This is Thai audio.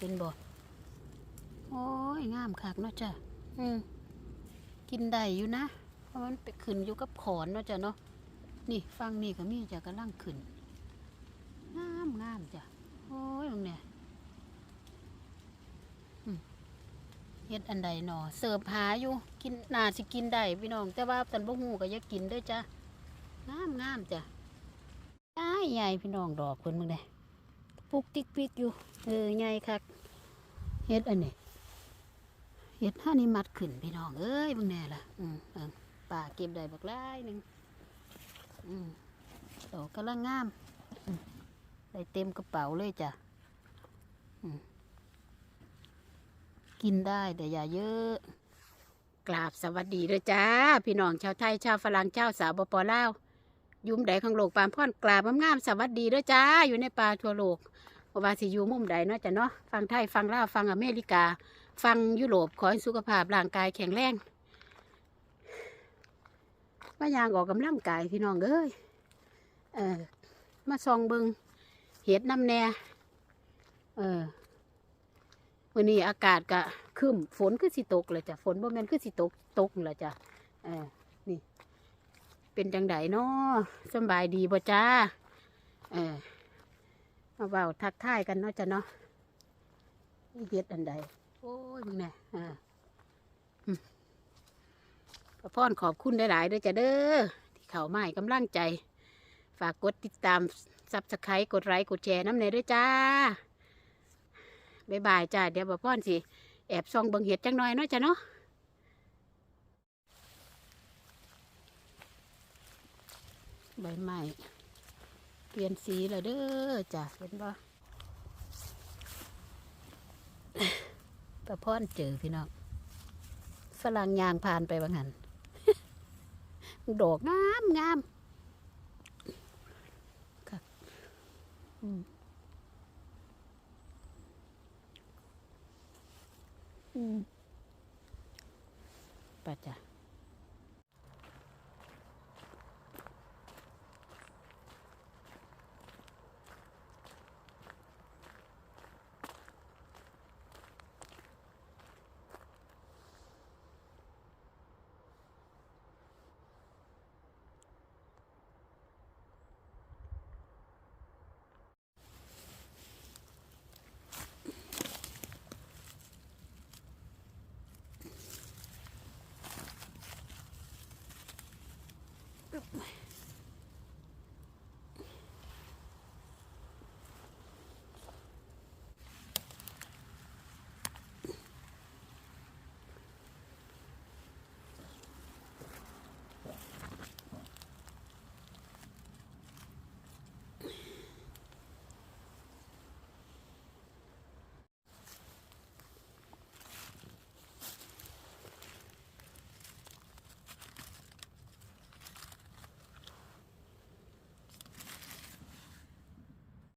เห็นบ่โอ้ยงามคักเนาะจ้ะอืมกินได้อยู่นะ เพราะมันไปขึ้นอยู่กับขอนเนาะจ้ะเนาะนี่ฟังนี่ก็มีจ้ะกำลังขึ้นงามงามจ้ะโอ้ยตรงเนี่ยอืมเฮ็ดอันใดหนอเสิร์ฟหาอยู่กินน่าสิกินได้พี่น้อง แต่ว่าตันบ่ฮู้ก็อย่ากินเด้อจ้ะงามงามจ้ะใหญ่ใหญ่พี่น้องดอกเพิ่นมึงเด้ ปุกติ๊กปิกอยู่ เออใหญ่คักเฮ็ดอันนี้เฮ็ดห้านี่มัดขึ้นพี่น้องเอ้ยบิ่งแน่ล่ะอืมเอิงป่าเก็บได้บักหลายหนึ่งอืมดอกกำลังงามได้เต็มกระเป๋าเลยจ้ะกินได้แต่อย่าเยอะ กราบสวัสดีเลยจ้า พี่น้องชาวไทยชาวฝรั่งชาวสาวบปลาวยุ่มใดข้างโลกปามพ่อนกราบงามๆสวัสดีเลยจ้า อยู่ในป่าทั่วโลก ว่าสิอยู่มุมใดเนาะจ้ะเนาะฟังไทยฟังลาวฟังอเมริกา ฟังยุโรปขอให้สุขภาพร่างกายแข็งแรงมายางออกกำลังกายพี่น้องเอ้ยเออมาซองเบิงเห็ดน้ำแน่เออวันนี้อากาศกะครึมฝนคือสิตกเลยจ้ะฝนบ่แม่นคือสิตกตกเลยจ้ะเออนี่ เป็นจังไดเนาะสบายดีบ่จ้าเออ มาเว้าทักทายกันเนาะจ้ะเนาะเฮ็ดอันใด โอ้ยมึงแน่อ่าพระพรขอบคุณหลายๆด้วยจ้ะเด้อ ที่เขามาให้กำลังใจ ฝากกดติดตามซับสไครต์กดไลค์กดแชร์น้ำเนยด้วยจ้าบ๊ายบายจ้า เดี๋ยวพระพรสิ แอบซองเบิงเห็ดจังหน่อยเนาะจ้ะเนาะใบไม้ เปลี่ยนสีแล้วเด้อจ้ะเห็นบ่ประพอนเจอพี่น้องฝรั่งยางผ่านไปบางหันดอกงามงามค่ะอืมอืมไป่ะจ้ะ